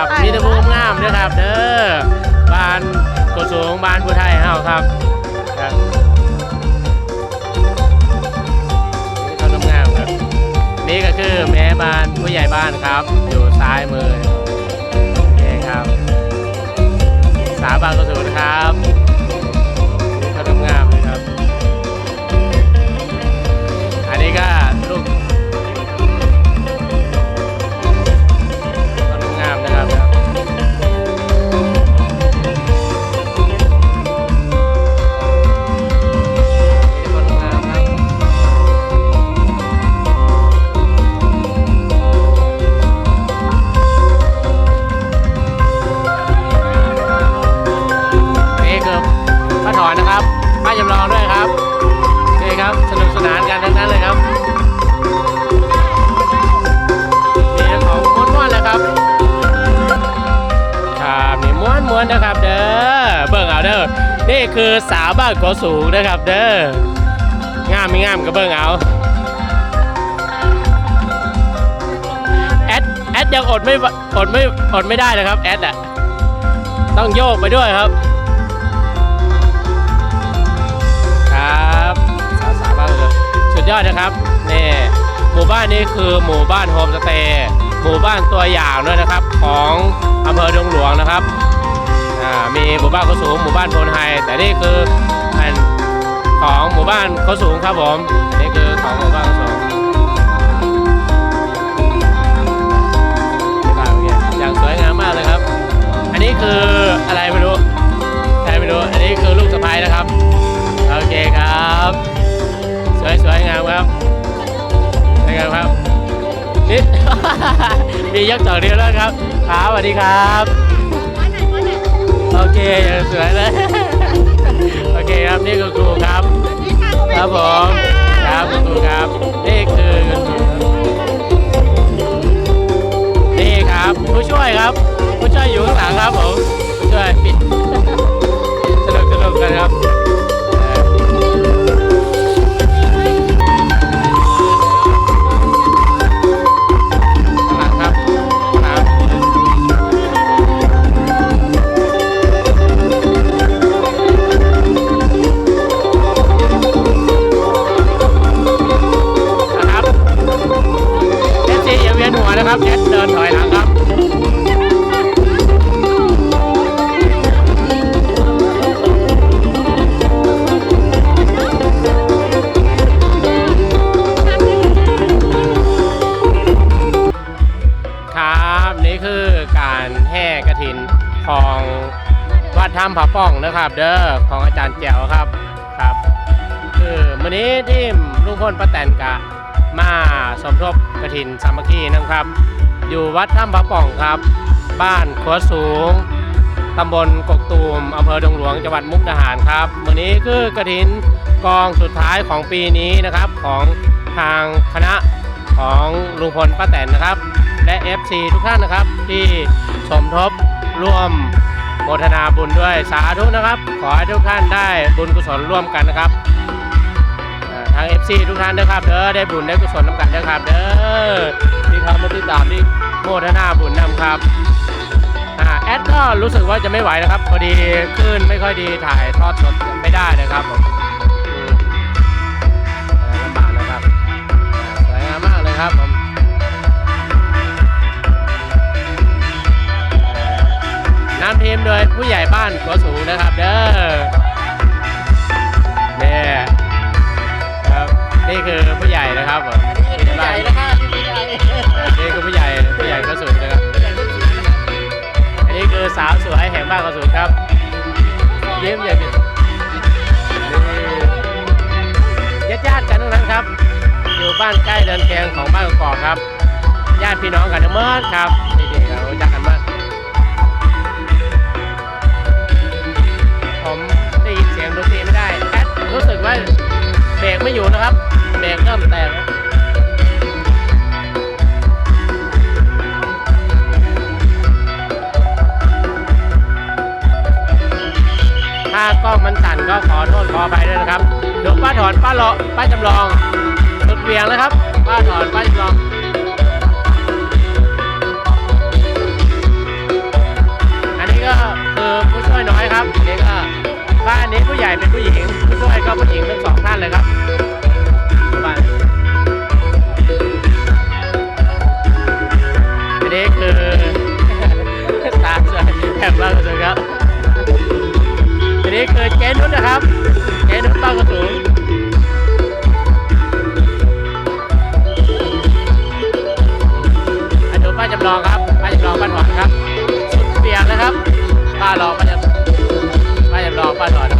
นะครับ เด้อบ้านกุสูงบ้านผู้ไทยเฮาครับครับนี่เขาทำงานครับ นี่ก็คือแม่บ้านผู้ใหญ่บ้านครับ อยู่ซ้ายมือโอเคครับ สาบานกุสูงนะครับ ถอนนะครับป้าจำลองด้วยครับนี่ครับสนุกสนานกันทั้งนั้นเลยครับมีของม้วนๆนะครับครับมีม้วนๆนะครับเด้อเบิ่งเอาเด้อนี่คือสาวบ้านโกสูงนะครับเด้องามไม่งามก็เบิ่งเอาแอดแอดยังอดไม่อดไม่อดไม่ได้นะครับแอดอะต้องโยกไปด้วยครับ สุดยอดนะครับนี่หมู่บ้านนี้คือหมู่บ้านโฮมสเตย์หมู่บ้านตัวอย่างด้วยนะครับ ของอำเภอดงหลวงนะครับมีหมู่บ้านเขาสูงหมู่บ้านโพนไฮแต่นี่คืออันของหมู่บ้านเขาสูงครับผมนนี่คือของหมู่บ้านเขาสูง มียักษ์ต่อเดียวแล้วครับครับสวัสดีครับโอเคสวยเลยโอเคครับนี่คือครูครับ ครับผมครับคุณครูครับ นี่คือคุณครับนี่ครับผู้ช่วยครับ ผู้ช่วยอยู่ข้างหลังครับผมผู้ช่วยปิด วัดถ้ำผาป่องนะครับเด้อของอาจารย์แจ๋วครับครับคือวันนี้ที่ลุงพลป้าแตนกะมาสมทบกระถินสามัคคีนะครับ อยู่วัดถ้ำผาป่องครับ บ้านขัวสูงตำบลกกตูมอำเภอดงหลวงจังหวัดมุกดาหารครับวันนี้คือกระถินกองสุดท้ายของปีนี้นะครับของทางคณะของลุงพลป้าแตนนะครับ และ FC ทุกท่านนะครับที่สมทบร่วม โมทนาบุญด้วยสาธุนะครับ ขอให้ทุกท่านได้บุญกุศลร่วมกันนะครับทาง FC ทุกท่านนะครับเด้อได้บุญได้กุศลนำกันนะครับเด้อที่เขามาติดตามที่โมทนาบุญนำครับอ่าแอดก็รู้สึกว่าจะไม่ไหวนะครับพอดีคลื่นไม่ค่อยดีถ่ายทอดสดไม่ได้นะครับผมลำบากนะครับสวยงามมากเลยครับผม ทีมโดยผู้ใหญ่บ้านขัวสูงนะครับเด้อเนี่ยครับนี่คือผู้ใหญ่นะครับผมผู้ใหญ่นะครับนี่คือผู้ใหญ่ผู้ใหญ่ขัวสูงนะครับอันนี้คือสาวสวยแห่งบ้านขัวสูงครับยิ้มอย่างนี้ญาติญาติๆกันทั้งนั้นครับ อยู่บ้านใกล้เดินแคงของบ้านกอกๆครับญาติพี่น้องกันทั้งหมดครับนี่ๆเรารู้จักกันมาก ดรู้สึกว่าเบรกไม่อยู่นะครับเบรกเริ่มแตกถ้ากล้องมันสั่นก็ขอโทษขอไปด้วยนะครับเดี๋ยวป้าถอนป้าเลาะป้าจำลองสุดเวียงนะครับ ป้าถอนป้าจำลอง อบมากเลยครับอันนี้คือเจนุชนะครับ เจนุชป้ากระสุนอันนี้ป้าจำลองครับป้าจำลองป้าถอนครับสุดเปียกนะครับป้าลองป้าจำป้าจำลองป้าถอนนะ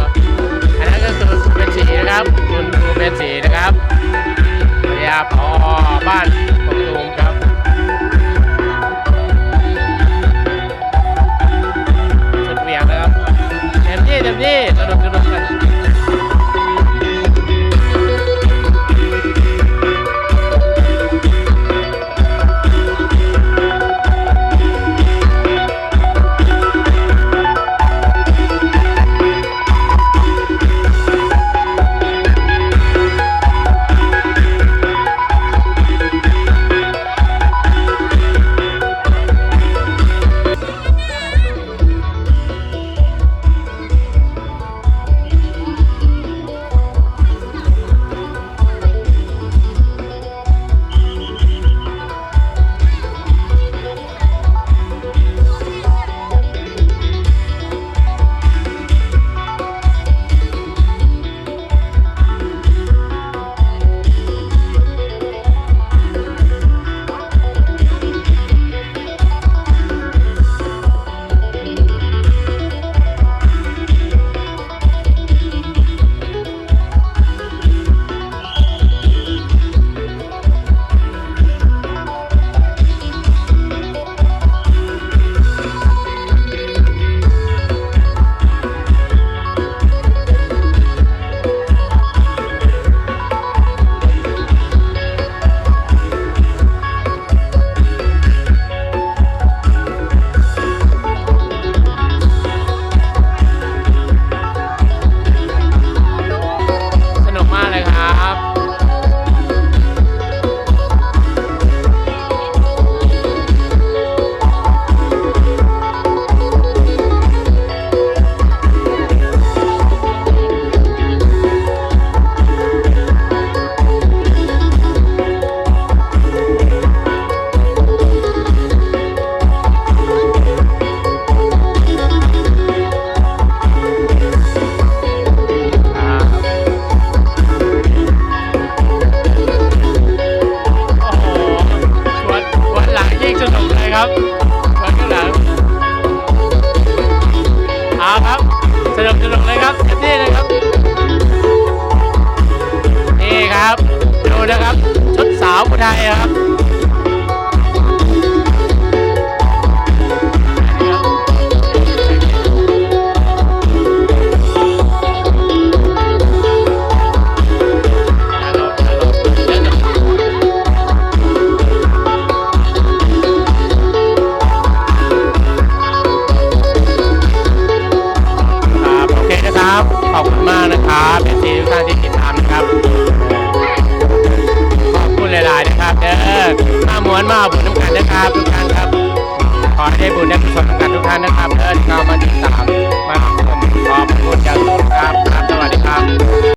ครับอัน ยิ่งสนุกเลยครับชวนข้างหลังเอาครับสนุกสนุกเลยครับเต็มที่เลยครับ นี่ครับ ดูนะครับชุดสาวผู้ไทยครับ มากนะครับเป็นซีทุกท่านที่ติดตามนะครับขอบคุณหลายๆนะครับเด้อมาหมวนมาบุญน้ำกันนะครับทุกท่านครับ ขอให้บุญได้กุศลน้ำกันทุกท่านนะครับเด้อนเข้ามาติดตามมาชมขอบคุณจางสูงครับครับสวัสดีครับ